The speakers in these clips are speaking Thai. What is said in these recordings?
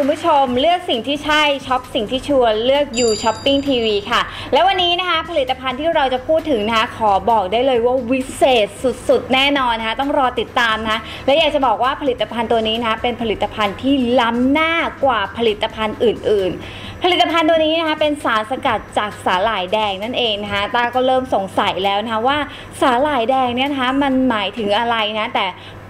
คุณผู้ชมเลือกสิ่งที่ใช่ช็อปสิ่งที่ชัวร์เลือกยูช้อปปิ้งทีวีค่ะ แล้ววันนี้นะคะผลิตภัณฑ์ที่เราจะพูดถึงนะคะ ขอบอกได้เลยว่าวิเศษสุดๆ แน่นอนนะคะ ต้องรอติดตามนะคะและอยากจะบอกว่าผลิตภัณฑ์ตัวนี้นะคะเป็นผลิตภัณฑ์ที่ล้ำหน้ากว่าผลิตภัณฑ์อื่น ๆ ผลิตภัณฑ์ตัวนี้นะคะเป็นสารสกัดจากสาหร่ายแดงนั่นเองนะคะตาก็เริ่มสงสัยแล้วนะคะว่าสาหร่ายแดงเนี่ยนะคะมันหมายถึงอะไรนะแต่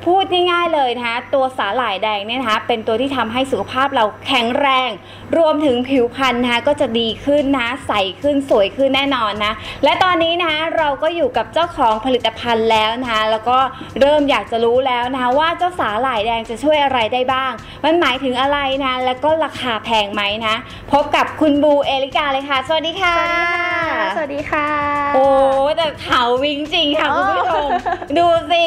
พูดง่ายๆเลยนะคะตัวสาหร่ายแดงเนี่ยนะคะเป็นตัวที่ทำให้สุขภาพเราแข็งแรง รวมถึงผิวพรรณนะคะก็จะดีขึ้นนะใสขึ้นสวยขึ้นแน่นอนนะและตอนนี้นะคะเราก็อยู่กับเจ้าของผลิตภัณฑ์แล้วนะคะแล้วก็เริ่มอยากจะรู้แล้วนะคะว่าเจ้าสาหร่ายแดงจะช่วยอะไรได้บ้าง มันหมายถึงอะไรนะแล้วก็ราคาแพงไหมนะพบกับคุณบูเอลิกาเลยค่ะ สวัสดีค่ะ สวัสดีค่ะ โอ้แต่ขาววิงจริงค่ะคุณผู้ชมดูสิ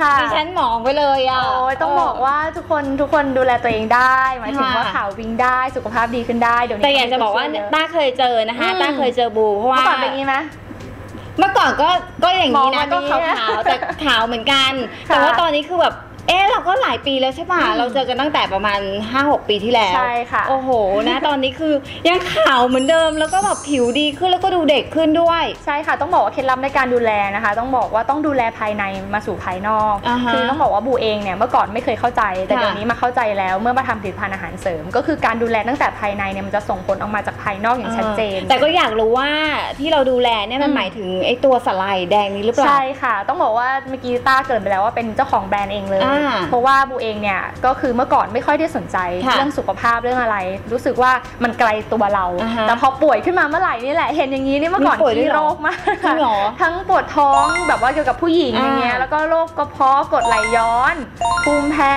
ค่ะดิฉันหมองไปเลยอะ โอ้ยต้องบอกว่าทุกคนทุกคนดูแลตัวเองได้หมายถึงว่าค่ะขาววิ่งได้สุขภาพดีขึ้นได้เดี๋ยวนี้แต่อยากจะบอกว่าเยะต้าเคยเจอนะคะอืมต้าเคยเจอบูเพราะว่าเมื่อก่อนเป็นอย่างนี้ไหมเมื่อก่อนก็ก็อย่างนี้มนะองก็มาขาวดีๆแต่ขาวเหมือนกันค่ะแต่ว่าตอนนี้คือแบบ เอ๊ะเราก็หลายปีแล้วใช่ป่ะอืมเราเจอกันตั้งแต่ประมาณ 5-6 ปีที่แล้วใช่ค่ะ โอ้โหนะ ตอนนี้คือยังขาวเหมือนเดิมแล้วก็แบบผิวดีขึ้นแล้วก็ดูเด็กขึ้นด้วย ใช่ค่ะ ต้องบอกว่าเคล็ดลับในการดูแลนะคะ ต้องบอกว่าต้องดูแลภายในมาสู่ภายนอก อ่าฮะคือต้องบอกว่าบูเองเนี่ยเมื่อก่อนไม่เคยเข้าใจ แต่ค่ะเดี๋ยวนี้มาเข้าใจแล้วเมื่อมาทำผลิตภัณฑ์อาหารเสริม ก็คือการดูแลตั้งแต่ภายในเนี่ยมันจะส่งผลออกมาจากภายนอกอย่างชัดเจน แต่ก็อยากรู้ว่าที่เราดูแลเนี่ยมันอืม หมายถึงไอ้ตัวสาหร่ายแดงนี้หรือเปล่า ใช่ค่ะ ต้องบอกว่าเมื่อกี้ต้าเกรินไปแล้วว่าเป็นเจ้าของแบรนด์เองเลย อ่าเพราะว่าบูเองเนี่ยก็คือเมื่อก่อนไม่ค่อยได้สนใจค่ะเรื่องสุขภาพเรื่องอะไร รู้สึกว่ามันไกลตัวเราอ่าฮะแต่พอป่วยขึ้นมาเมื่อไหร่นี่แหละเห็นอย่างนี้นี่เมื่อก่อนมีป่วยด้วยที่เหรอโรคมากจริงเหรอทั้งปวดท้องแบบว่าเกี่ยวกับผู้หญิงอ่าอย่างเงี้ยแล้วก็โรคกระเพาะกรดไหลย้อนภูมิแพ้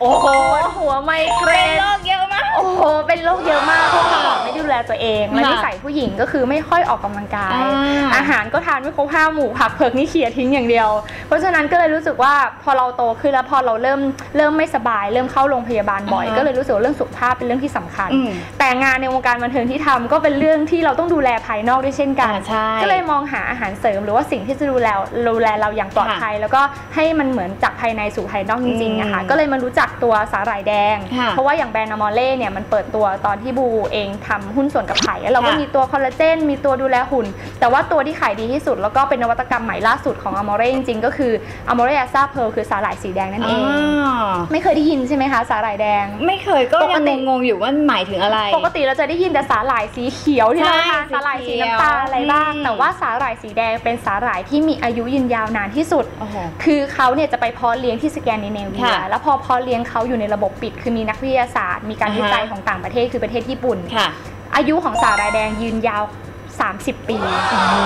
โอ้โหปวดหัวไมเกรเป็นนโรคเยอะมากโอ้โหเป็นโรคเยอะมากเพราะว่าไม่ดูแลตัวเองและค่ะนิสัยผู้หญิงก็คือไม่ค่อยออกกำลังกายอ่าอาหารก็ทานไม่ครบห้าหมู่ผักเผือกนี่เขี่ยทิ้งอย่างเดียว เพราะฉะนั้นก็เลยรู้สึกว่าพอเราโตขึ้นแล้วพอเราเริ่มเริ่มไม่สบาย เริ่มเข้าโรงพยาบาลบ่อยอ่าฮะก็เลยรู้สึกว่าเรื่องสุขภาพเป็นเรื่องที่สำคัญอืมแต่งานในวงการบันเทิงที่ทำก็เป็นเรื่องที่เราต้องดูแลภายนอกด้วยเช่นกันอ่าใช่ก็เลยมองหาอาหารเสริม หรือว่าสิ่งที่จะดูแลดูแลเราอย่างปลอดภัย แล้วก็ให้มันเหมือนจากภายในสู่ภายนอกจริงๆนะคะอืมก็เลยมารู้จักตัวสาหร่ายแดงค่ะเพราะว่าอย่างแบรนด์อมอเล่เนี่ยมันเปิดตัวตอนที่บูเองทำหุ้นส่วนกับไผ่แล้วเราก็ค่ะมีตัวคอลลาเจนมีตัวดูแลหุ่น แต่ว่าตัวที่ขายดีที่สุด แล้วก็เป็นนวัตกรรมใหม่ล่าสุดของอมอเล่จริงๆก็คืออมอเล่ซาเพลคือสาหร่ายสีแดงนั่นเองอ่าไม่เคยได้ยินใช่ไหมคะสาหร่ายแดง ไม่เคยก็ปยักงติงงๆอยู่ว่ามันหมายถึงอะไร ปกติเราจะได้ยินแต่สาหร่ายสีเขียวที่เราใช่ทานสีสาหร่ายสีเขียวน้ำตาลอะไรบ้างอืมแต่ว่าสาหร่ายสีแดงเป็นสาหร่ายที่มีอายุยืนยาวนานที่สุดโอ้โหคือเขาเนี่ยจะไปเพาะเลี้ยงที่สแกนดิเนเวียค่ะแล้วพอเพาะเลี้ยงเขาอยู่ในระบบปิด คือมีนักวิทยาศาสตร์ มีการอ่าฮะวิจัยของต่างประเทศคือประเทศญี่ปุ่นค่ะอายุของสาหร่ายแดงยืนยาว 30 ปี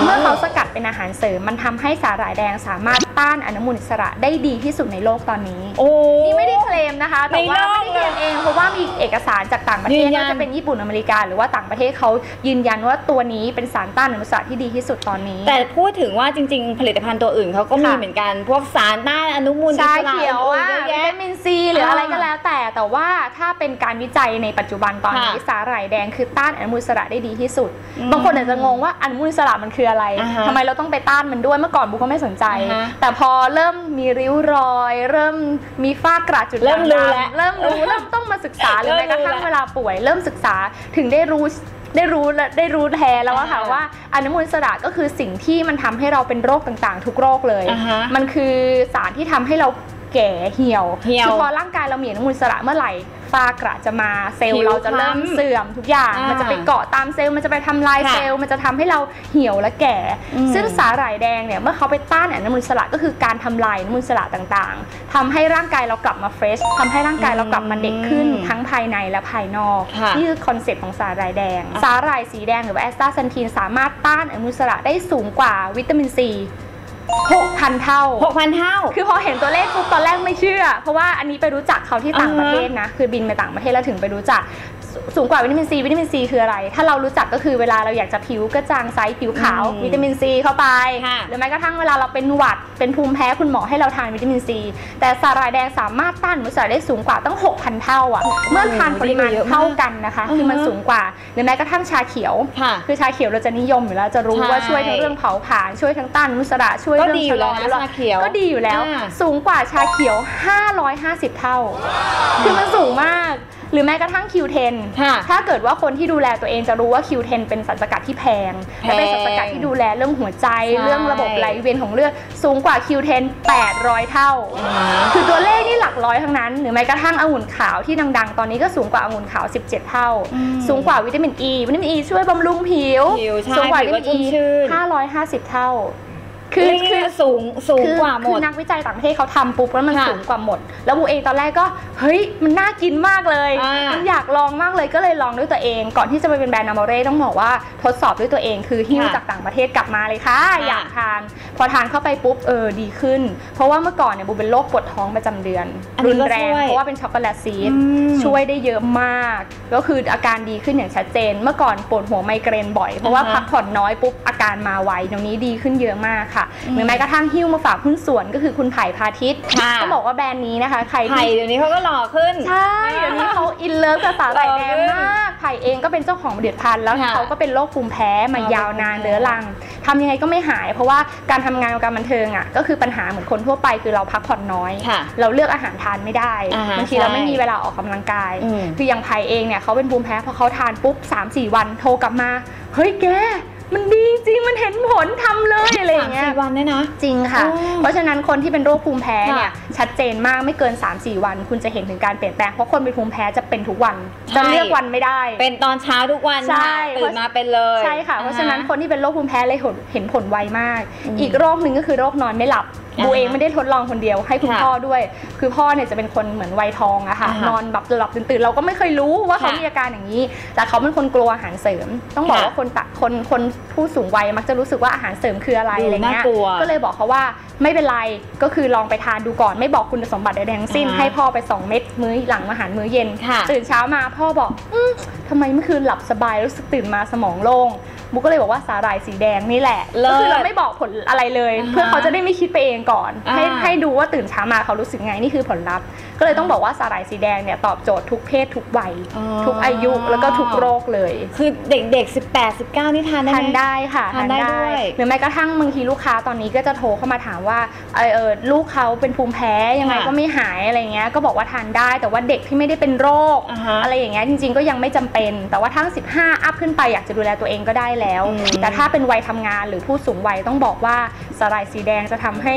เมื่อเขาสกัดเป็นอาหารเสริม มันทำให้สาหร่ายแดงสามารถต้านอนุมูลอิสระได้ดีที่สุดในโลกตอนนี้ โอ้นี่ไม่ได้เคลมนะคะ แต่ว่าในโลไม่กได้เคลมเอง เพราะว่ามีเอกสารจากต่างประเทยืศนยันไม่ว่าจะเป็นญี่ปุ่นอเมริกา หรือว่าต่างประเทศเขายืนยันว่าตัวนี้เป็นสารต้านอนุมูลอิสระที่ดีที่สุดตอนนี้ แต่พูดถึงว่าจริง ๆ ผลิตภัณฑ์ตัวอื่นเขาก็มีค่ะเหมือนกัน พวกสารต้านอนุมูลอิชาสระเขียวอื่นอะๆเยอะวิแยะตามินซีหรืออะไรอ่าก็แล้ว แต่แต่ว่าถ้าเป็นการวิจัยในปัจจุบันตอนนี้ค่ะสาหร่ายแดงคือต้านอนุมูลอิสระได้ดีที่สุดอืมบางคนอาจจะงงว่าอนุมูลอิสระมันคืออะไรอ่าฮะทำไมเราต้องไปต้านมันด้วยเมื่อก่อนบุ๊กก็ไม่สนใจอ่าฮะแต่พอเริ่มมีริ้วรอย เริ่มมีฝ้ากระจุดเริ่มรู้ด่างแล้วๆเริ่มรู้เริ่มต้องมาศึกษาหรือเริ่แม้มกรู้ระทั่งแล้วเวลาป่วย เริ่มศึกษาถึงได้รู้ได้รู้และได้รู้แท้แล้วอะค่ะอ่าฮะว่าอนุมูลอิสระก็คือสิ่งที่มันทำให้เราเป็นโรคต่างๆ ทุกโรคเลยอ่าฮะมันคือสารที่ทำให้เราแก่เหี่ยวเหี่ยวคือพอร่างกายเรามีอนุมูลอิสระเมื่อไหร่ ฝ้ากระจะมาเซลผิล์วเราจะเริ่มคล้ำเสื่อมทุกอย่าง อ่ามัมันจะไปเกาะตามเซลล์มันจะไปทำลายค่ะเซลล์มันจะทำให้เราเหี่ยวและแก่ อืมซึ่งสาหร่ายแดงเนี่ยเมื่อเขาไปต้านอนุมูลอิสระก็คือการทำลายอนุมูลอิสระต่างๆทำให้ร่างกายเรากลับมาเฟรชทำให้ร่างกายเรากลับมาเด็กขึ้น อืมทั้งภายในและภายนอกค่ะนี่คือคอนเซ็ปต์ของสาหร่ายแดง สาหร่ายสีแดงหรือว่าแอสตาซันทีนสามารถต้านอนุมูลอิสระได้สูงกว่าวิตามินซี 6,000 เท่าหกพันเท่า คือพอเห็นตัวเลขปุ๊บตอนแรกไม่เชื่อ เพราะว่าอันนี้ไปรู้จักเขาที่ต่างอ่าฮะประเทศนะ คือบินไปต่างประเทศแล้วถึงไปรู้จัก สสูงกว่าวิตามินซีวิตามินซีคืออะไร ถ้าเรารู้จักก็คือเวลาเราอยากจะผิวกระจ่างใสผิวขาวอืมวิตามินซีเข้าไปค่ะหรือแม้กระทั่งเวลาเราเป็นหวัดเป็นภูมิแพ้คุณหมอให้เราทานวิตามินซีแต่สาหร่ายแดงสามารถต้านอนุมูลอิสระได้สูงกว่าตั้ง 6,000 เท่าอะเมื่อทานปริมาณเยอะมากเท่ากันนะคะ คือมันอือฮะสูงกว่าหรือแม้กระทั่งชาเขียวค่ะคือชาเขียวเราจะนิยมอยู่แล้วจะรู้ใช่ว่าช่วยทั้งเรื่องเผาผลาญช่วยทั้งต้านอนุมูลอิสระช่วยก็เรื่องดีอยู่แล้วนะชะลอชาเขียวก็ดีอยู่แล้วอ่าสูงกว่าชาเขียว 550 เท่า คือมันสูงมาก หรือแม้กระทั่ง Q10 ค่ะถ้าเกิดว่าคนที่ดูแลตัวเองจะรู้ว่า Q10 เป็นสารสกัดที่แพงแพงและเป็นสารสกัดที่ดูแลเรื่องหัวใจใช่ เรื่องระบบไหลเวียนของเลือดสูงกว่า Q10 800 เท่า คือตัวเลขนี่หลักร้อยทั้งนั้น หรือแม้กระทั่งองุ่นขาวที่ดังๆ ตอนนี้ก็สูงกว่าองุ่นขาว 17 เท่าอืมสูงกว่าวิตามินอ e, ีวิตามินอ e ช่วยบำรุงผิวผิวใช่สูงกว่าวิผิวก็ตามินอชุ่มชื่นี550 เท่า คืคืออคือสูงสูงคือกว่าหมคือดนักวิจัยต่างประเทศเขาทำปุ๊บแล้วมันค่ะสูงกว่าหมด แล้วบูเองตอนแรกก็เฮ้ยมันน่ากินมากเลยอ่ามัมันอยากลองมากเลยก็เลยลองด้วยตัวเอง ก่อนที่จะไปเป็นแบรนด์นามอเร่ต้องบอกว่าทดสอบด้วยตัวเอง คือหิ้วค่ะจากต่างประเทศกลับมาเลยค่ะค่ะ อยากทาน พอทานเข้าไปปุ๊บเออดีขึ้น เพราะว่าเมื่อก่อนเนี่ยบูเป็นโรคปวดท้องประจำเดือนอันนี้รุนก็แรงช่วยเพราะว่าเป็นช็อกโกแลตซีดอืมช่วยได้เยอะมาก ก็คืออาการดีขึ้นอย่างชัดเจน เมื่อก่อนปวดหัวไมเกรนบ่อยเพราะว่าอ่าฮะพักผ่อนน้อยปุ๊บอาการมาไวเดี๋ยวนี้ดีขึ้นเยอะมากค่ะอืมหรือแม้กระทั่งหิ้วมาฝากหุ้นส่วนก็คือคุณไผ่พาทิตย์ค่ะต้องบอกว่าแบรนด์นี้นะคะใครไผ่ที่เดี๋ยวนี้เขาก็หล่อขึ้น ใช่เดี๋ยวนี้เขาอินเลิฟกับสาหร่ายแดงหล่อขึ้นมากไผ่เองก็เป็นเจ้าของผลิตภัณฑ์แล้วค่ะเขาก็เป็นโรคภูมิแพ้มาอ๋อยาวนานเป็นภูมิแพ้เรื้อรังทำยังไงก็ไม่หาย เพราะว่าการทำงานกับการบันเทิงอะก็คือปัญหาเหมือนคนทั่วไปคือเราพักผ่อนน้อย ค่ะเราเลือกอาหารทานไม่ได้อ่าฮะบางทีเราใช่ไม่มีเวลาออกกำลังกาย อืม คืออย่างไผ่เองเนี่ยเขาเป็นภูมิแพ้พอเขาทานปุ๊บ3 4 วันโทรกลับมา เฮ้ยแก มันดีจริงมันเห็นผลทำเลยอะไรอย่างเงี้ยสามสี่วันเนี่ยนะ จริงค่ะ อ๋อเพราะฉะนั้นคนที่เป็นโรคภูมิแพ้เนี่ย ค่ะชัดเจนมากไม่เกิน 3-4 วัน คุณจะเห็นถึงการเปลี่ยนแปลง เพราะคนเป็นภูมิแพ้จะเป็นทุกวัน ใช่ จะเลือกวันไม่ได้ เป็นตอนเช้าทุกวันใช่ ค่ะตื่นมาเป็นเลยใช่ค่ะ เพราะฉะนั้นอ่ฮคนที่เป็นโรคภูมิแพ้เลยเห็นผลไวมากอืมอีกโรคหนึ่งก็คือโรคนอนไม่หลับอ่าฮะ บูเองไม่ได้ทดลองคนเดียวให้คุณค่ะพ่อด้วย คือพ่อเนี่ยจะเป็นคนเหมือนวัยทองอะค่ะอ่าฮะนอนแบบหลับตื่นๆเราก็ไม่เคยรู้ว่าเขาค่ะมีอาการอย่างนี้ แต่เขาเป็นคนกลัวอาหารเสริม ต้องบอกค่ะว่าคนตะคนคนผู้สูงวัยมักจะรู้สึกว่าอาหารเสริมคืออะไรดูอะไรเงี้ยน่ากลัวก็เลยบอกเขาว่าไม่เป็นไรก็คือลองไปทานดูก่อน ไม่บอกคุณสมบัติใดๆทั้งสิ้นอ่าฮะให้พ่อไป 2 เม็ดมื้อหลังอาหารมื้อเย็นค่ะตื่นเช้ามาพ่อบอกอืมทำไมเมื่อคืนหลับสบายรู้สึกตื่นมาสมองโล่งมุกก็เลยบอกว่าสาหร่ายสีแดงนี่แหละเลิศก็คือเราไม่บอกผลอะไรเลย อ่าฮะเพื่อเขาจะได้ไม่คิดไปเองก่อน อ่า ให้ให้ดูว่าตื่นเช้ามาเขารู้สึกไงนี่คือผลลัพธ์ ก็เลยต้องบอกว่าสาหร่ายสีแดงเนี่ยตอบโจทย์ทุกเพศทุกวัย อ๋อทุกอายุแล้วก็ทุกโรคเลยคือเด็กๆ 18 19 นี่ทานได้ทานไหม ได้ค่ะทานได้ด้วยหรือแม้กระทั่งบางทีลูกค้าตอนนี้ก็จะโทรเข้ามาถามว่าเออเออลูกเขาเป็นภูมิแพ้ยังไงค่ะก็ไม่หายอะไรเงี้ยก็บอกว่าทานได้ แต่ว่าเด็กที่ไม่ได้เป็นโรค อ่าฮะ อะไรอย่างเงี้ยจริงๆก็ยังไม่จำเป็น แต่ว่าทั้ง 15 อัพขึ้นไปอยากจะดูแลตัวเองก็ได้แล้วอืมแต่ถ้าเป็นวัยทำงานหรือผู้สูงวัยต้องบอกว่าสาหร่ายสีแดงจะทำให้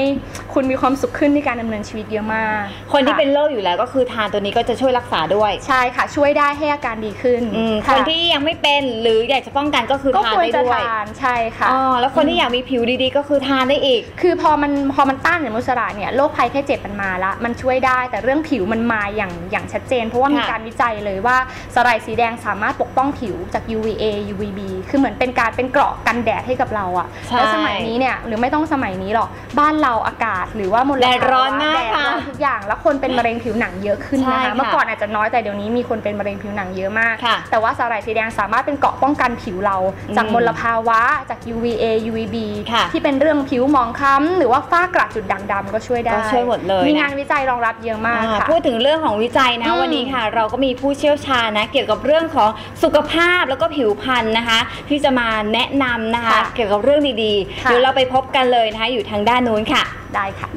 คุณมีความสุขขึ้นในการดำเนินชีวิตเยอะมาก คนที่ะเป็นโรคอยู่แล้วก็คือทานตัวนี้ก็จะช่วยรักษาด้วยใช่ค่ะ ช่วยได้ให้อาการดีขึ้นอืมค่ะคนที่ยังไม่เป็นหรืออยากจะป้องกันก็คือก็ทานควรได้จะด้วยทานใช่ค่ะอ๋อแล้วคนที่อยากมีผิวดีๆ ก็คือทานได้อีก คือพอมันพอมันต้านอนุมูลอิสระเนี่ยโรคภัยแค่เจ็บมันมาละมันช่วยได้แต่เรื่องผิวมันมาอย่างอย่างชัดเจน เพราะว่ามีค่ะการวิจัยเลยว่าสาหร่ายสีแดงสามารถปกป้องผิวจาก UVA UVB คือเหมือนเป็นการเป็นเกราะกันแดดให้กับเราอะใช่แล้วสมัยนี้เนี่ยหรือไม่ต้องสมัยนี้หรอกบ้านเราอากาศหรือว่ามลแดดร้อนมากแดดร้อนค่ะทุกอย่างแล้วคนเป็นมะเร็งผิวหนังเยอะขึ้นใช่นะคะค่ะเมื่อก่อนอาจจะน้อยแต่เดี๋ยวนี้มีคนเป็นมะเร็งผิวหนังเยอะมากค่ะแต่ว่าสาหร่ายสีแดงสามารถเป็นเกราะป้องกันผิวเรา จากอืมมลภาวะจาก UVA UVB ค่ะที่เป็นเรื่องผิวหมองคล้ำหรือว่าฝ้ากระจุดด่างดำก็ช่วยได้ก็ช่วยหมดเลยมีนะงานวิจัยรองรับเยอะมากอ่าค่ะพูดถึงเรื่องของวิจัยนะอืมวันนี้ค่ะ เราก็มีผู้เชี่ยวชาญนะ เกี่ยวกับเรื่องของสุขภาพแล้วก็ผิวพรรณนะคะ ที่จะมาแนะนำนะคะ ค่ะเกี่ยวกับเรื่องดีๆ ค่ะ เดี๋ยวเราไปพบกันเลยนะคะอยู่ทางด้านนู้นค่ะ ได้ค่ะ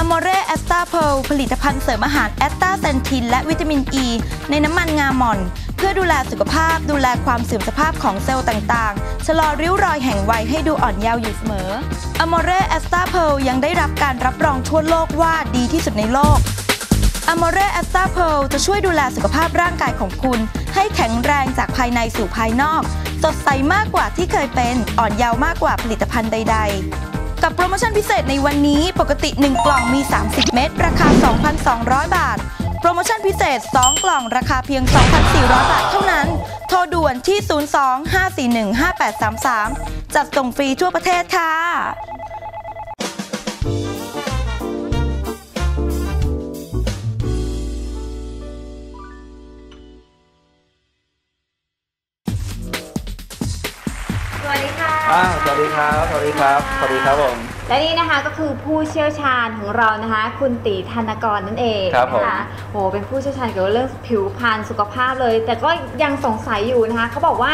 อ m o r e a s t a p e r l ผลิตภัณฑ์เสริมอาหารแอสตาเซนทิน และวิตามินอ e ีในน้ำมันงาหม่อน เพื่อดูแลสุขภาพ ดูแลความเสื่อมสภาพของเซลล์ต่างๆ ชะลอริ้วรอยแห่งวัยให้ดูอ่อนเยาว์อยู่เสมอ a m o r e a s t a p e r l ยังได้รับการรับรองทั่วโลกว่าดีที่สุดในโลก a m o r e a s t a p e r l จะช่วยดูแลสุขภาพร่างกายของคุณ ให้แข็งแรงจากภายในสู่ภายนอก สดใสมากกว่าที่เคยเป็น อ่อนเยาว์มากกว่าผลิตภัณฑ์ใด ๆ กับโปรโมชั่นพิเศษในวันนี้ปกติ 1 กล่องมี 30 เม็ดราคา 2,200 บาท โปรโมชั่นพิเศษ 2 กล่องราคาเพียง 2,400 บาทเท่านั้น โทรด่วนที่ 02-541-5833 จัดส่งฟรีทั่วประเทศค่ะ อ้าวสวัสดีครับ สวัสดีครับ สวัสดีครับผม และนี่นะคะก็คือผู้เชี่ยวชาญของเรานะคะ คุณตีธนกรนั่นเองครับผม นะคะโอ้เป็นผู้เชี่ยวชาญเกี่ยวกับเรื่องผิวพรรณสุขภาพเลย แต่ก็ยังสงสัยอยู่นะคะเขาบอกว่า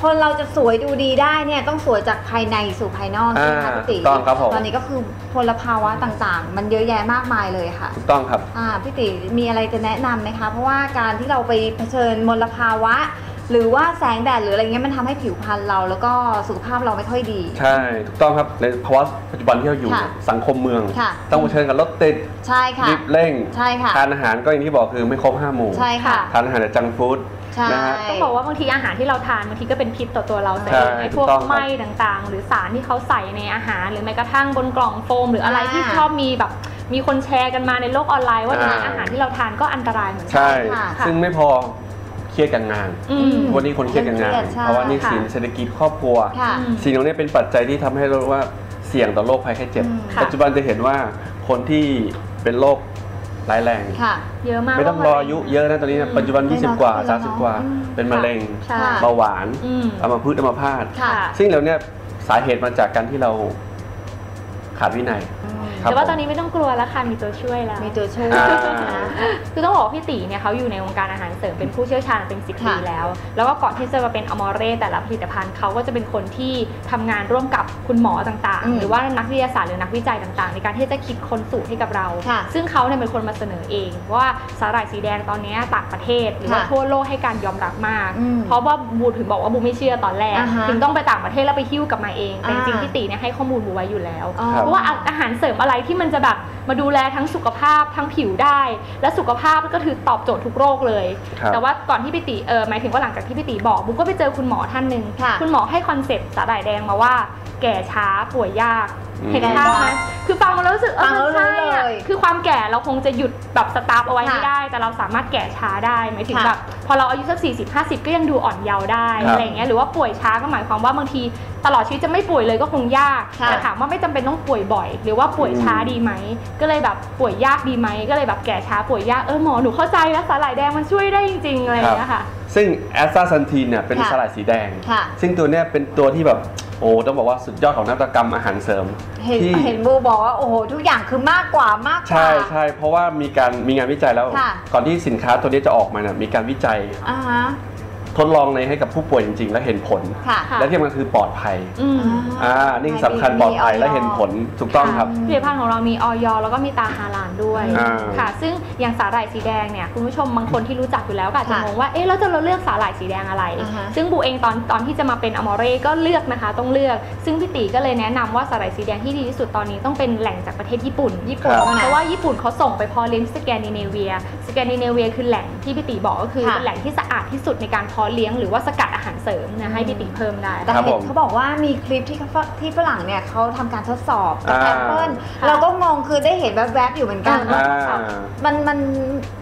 คคนเราจะสวยดูดีได้เนี่ยต้องสวยจากภายในสู่ภายนอกใช่ไหมคะอ่าพี่ติถูกต้องครับผม ตอนนี้ก็คือพลภาวะต่างๆ มันเยอะแยะมากมายเลยค่ะ ถูกต้องครับ อ่าพี่ติมีอะไรจะแนะนำไหมคะ เพราะว่าการที่เราไปเผชิญมลภาวะ หรือว่าแสงแดดหรืออะไรเงี้ยมันทำให้ผิวพรรณเราแล้วก็สุขภาพเราไม่ค่อยดี ใช่ถูกต้องครับในภาวะปัจจุบันที่เราอยู่ค่ะเนี่ยสังคมเมือง ค่ะ ต้องเผชิญกับรถติดใช่ค่ะ รีบเร่งใช่ค่ะ ทานอาหารก็อย่างที่บอกคือไม่ครบห้าหมู่ใช่ค่ะ ทานอาหารแต่จังฟู้ด ใช่ นะฮะ ต้องบอกว่าบางทีอาหารที่เราทานบางทีก็เป็นพิษต่อตัวเราแต่ใช่เองไอ้พวกถูกต้องครับไหม้ต่างๆ หรือสารที่เขาใส่ในอาหาร หรือแม้กระทั่งบนกล่องโฟม หรืออะไรอ่า ที่ชอบมีแบบมีคนแชร์กันมาในโลกออนไลน์ว่าอ่า อาหารที่เราทานก็อันตรายเหมือนกัใช่ ค่ะ ซึ่งไม่พอ เครียดกับงานอืมวันนี้คนเครียดกับงาน เครียดใช่เพราะว่านี่สินค่ะเศรษฐกิจครอบครัว ค่ะอืมสิ่งเหล่านี้เป็นปัจจัยที่ทำให้เรารู้ว่าเสี่ยงต่อโรคภัยไข้เจ็บ อืมค่ะ ปัจจุบันจะเห็นว่าคนที่เป็นโรคร้ายแรง ค่ะ เยอะมากไม่ต้องรออายุเยอะนะตอนนี้นะอืมปัจจุบัน ไม่น้อย20 กว่า ขึ้นแล้วเนอะ30 กว่า อืม เป็นมะเร็งใช่ค่ะเบาหวานอืม อัมพฤกษ์อัมพาตค่ะ ซึ่งเหล่านี้สาเหตุมาจากการที่เราขาดวินัย ครับแต่ว่าผมตอนนี้ไม่ต้องกลัวแล้วค่ะมีตัวช่วยแล้วมีตัวช่วยอ่า คือต้องบอกว่าพี่ตีเนี่ยเขาอยู่ในวงการอาหารเสริมเป็นผู้เชี่ยวชาญเป็น10ปีค่ะแล้ว แล้วก็ก่อนที่จะมาเป็นอมอเร่แต่ละผลิตภัณฑ์เขาก็จะเป็นคนที่ทำงานร่วมกับคุณหมอต่างอืมๆหรือว่านักวิทยาศาสตร์หรือนักวิจัยต่างๆ ในการที่จะคิดค้นสูตรให้กับเรา ค่ะซึ่งเขาเนี่ยเป็นคนมาเสนอเองว่าสาหร่ายสีแดงตอนนี้ต่างประเทศหรือว่าค่ะทั่วโลกให้การยอมรับมาก อืมเพราะว่าบูถึงบอกว่าบูไม่เชื่อตอนแรกอ่าฮะถึงต้องไปต่างประเทศแล้วไปหิ้วกลับมาเองแต่จริงๆอ่า พี่ตีเนี่ยให้ข้อมูลบูไว้อยู่แล้ว อ๋อครับเพราะว่าอาหารเสริมอะไรที่มันจะแบบมาดูแลทั้งสุขภาพทั้งผิวได้ และสุขภาพก็คือตอบโจทย์ทุกโรคเลย ครับแต่ว่าก่อนที่พี่ติเออหมายถึงว่าหลังจากที่พี่ติบอกบุ๊กก็ไปเจอคุณหมอท่านหนึ่งค่ะณหมอให้คอนเซ็ปต์สาหร่ายแดงมาว่า แก่ช้าป่วยยากอืม เห็นภาพไหมคือฟังมาแล้วรู้สึกเอฟัองแล้วมันใช่รู้อะเลยคือความแก่เราคงจะหยุดแบบสตาร์ฟเอาไว้ค่ะไม่ได้ แต่เราสามารถแก่ช้าได้หมายถึงค่ะแบบพอเราอายุสัก40 50ก็ยังดูอ่อนเยาว์ได้ครับ อะไรอย่างเงี้ยหรือว่าป่วยช้าก็หมายความว่าบางที ตลอดชีวิตจะไม่ป่วยเลยก็คงยากค่ะ แต่ถามว่าไม่จำเป็นต้องป่วยบ่อย หรือว่าป่วยช้าดีไหมก็เลยแบบป่วยยากดีไหมก็เลยแบบแก่ช้าป่วยยากเออหมอหนูเข้าใจแล้วสาหร่ายแดงมันช่วยได้จริงๆอะไรอย่างเงี้ยค่ะ ซึ่งแอสตาซันทีนเนี่ยเป็นค่ะสลายสีแดง ค่ะซึ่งตัวเนี้ยเป็นตัวที่แบบโอ้ต้องบอกว่าสุดยอดของนวัตกรรมอาหารเสริมเห็นที่เห็นบูบอกว่าโอ้โหทุกอย่างคือมากกว่ามากกว่า ใช่ใช่เพราะว่ามีการมีงานวิจัยแล้ว ค่ะ ก่อนที่สินค้าตัวนี้จะออกมาเนี่ยมีการวิจัย อ่าฮะ ทดลองในให้กับผู้ป่วยจริง ๆ และเห็นผล ค่ะค่ะ และที่สำคัญคือปลอดภัยอืม อ่านี่คือสำคัญปลอดภัยและเห็นผลถูกต้องครับ ผลิตภัณฑ์ของเรามีออยแล้วก็มีตาฮาลานด้วยอ่าค่ะ ซึ่งอย่างสาหร่ายสีแดงเนี่ยคุณผู้ชมบางคนที่รู้จักอยู่แล้วก็อาจจะค่ะงงว่าเอ๊ะแล้วจะเราเลือกสาหร่ายสีแดงอะไร อ่าฮะซึ่งบูเองตอนตอนที่จะมาเป็นอมอเร่ก็เลือกนะคะต้องเลือก ซึ่งพี่ตีก็เลยแนะนำว่าสาหร่ายสีแดงที่ดีที่สุดตอนนี้ต้องเป็นแหล่งจากประเทศญี่ปุ่นญี่ปุ่นครับ เพราะว่าญี่ปุ่นเขาส่งไปเพอเลี้ยงสแกนดิเนเวีย สแกนดิเนเวียคือแหล่งที่พี่ตีบอกก็คือค่ะ เป็นแหล่งที่สะอาดที่สุดในการเพอเลี้ยงหรือว่าสกัดอาหารเสริมนะให้พี่ตีเพิ่มได้ แต่ครับเห็ผนมเขาบอกว่ามีคลิปที่เขาที่ฝรั่งเนี่ยเขาทำการทดสอบกับอ่าแอปเปิลค่ะเราก็งงคือได้เห็นแวบๆอยู่เหมือนกันอ่าอ่ามันมัน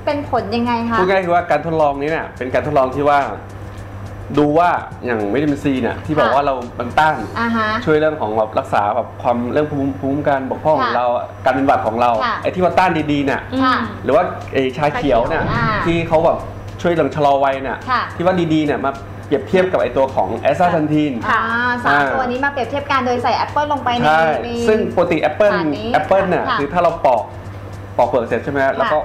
เป็นผลยังไงคะพูดง่ายๆคือว่าการทดลองนี้เนี่ยเป็นการทดลองที่ว่าดูว่าอย่างวิตามินซีเนี่ยที่บอกค่ะว่าเรามันต้านอ่าฮะช่วยเรื่องของแบบรักษาแบบความเรื่องภูมิภูมิคุ้มกันบกพร่องของค่ะเราการเป็นหวัดของเราค่ะไอ้ที่ว่าต้านดีๆเนี่ยค่ะหรือว่าไอ้ชาเขียวเนี่ยอ่าที่เขาแบบ ช่วยเรื่องชะลอวัยเนี่ยค่ะ ที่ว่าดีๆเนี่ยมาเปรียบเทียบกับไอ้ตัวของแอสซาซันทีน ค่ะอ่าสามอ่าตัวนี้มาเปรียบเทียบกันโดยใส่แอปเปิลลงไปในใช่ ใน ซึ่งปกติแอปเปิลฝานี้แอปเปิลเนี่ยค่ะคือถ้าเราปอกปอกเปลือกเสร็จใช่ไหมฮะแล้วก็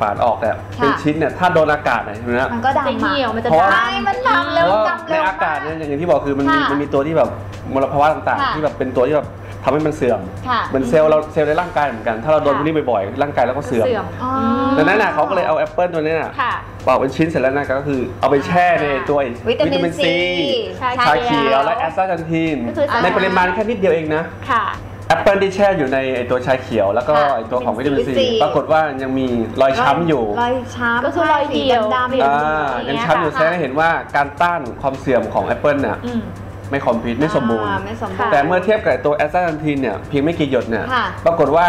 ฝานออกเนี่ยเป็นชิ้นเนี่ยถ้าโดนอากาศเนี่ยใช่ไหมฮะ มันก็จะดำเหี่ยวมันจะเพราะว่า ดำ ใช่มันดำเพเร็วราะว่าดำในเร็วอากาศมเนี่ยอย่างที่บอกคือมันมีค่ะมันมีตัวที่แบบมลภาวะต่างค่ะ ๆ ที่แบบเป็นตัวที่แบบ ทำให้มันเสื่อมค่ะเหมือนเซลล์เราเซลล์ในร่างกายเหมือนกัน ถ้าเราโดนพวกนี้บ่อยๆ ร่างกายเราก็เสื่อมอ๋อดังนั้นน่ะเขาก็เลยเอาแอปเปิลตัวเนี้น่ะค่ะ ปอกเป็นชิ้นเสร็จแล้วนะก็คือเอาไปแช่ในตัววิตามินซีใช่ชาเขียวและแอสตาซันทีนก็คือสารในปริมาณแค่นิดเดียวเองนะค่ะแอปเปิลที่แช่อยู่ในไอ้ตัวชาเขียวแล้วก็ค่ะไอ้ตัวของวิตามินวิตามินซีซีปรากฏว่ายังมีรอยช้ำอยู่ รอยช้ำก็คือรอยเหี่ยวดำๆเหี่ยวอ่าอยัย่างงเงี้ยช้ำอยู่ค่ะแสดงให้เห็นว่าการต้านความเสื่อมของแอปเปิลเนี่ยอืม ไม่คอมพลีทไม่สมบูรณ์ อ่าไม่สมบูรค่ะณ์ แต่เมื่อเทียบกับตัวแอสตาซันทีนเนี่ยเพียงไม่กี่หยดเนี่ยค่ะ ปรากฏว่า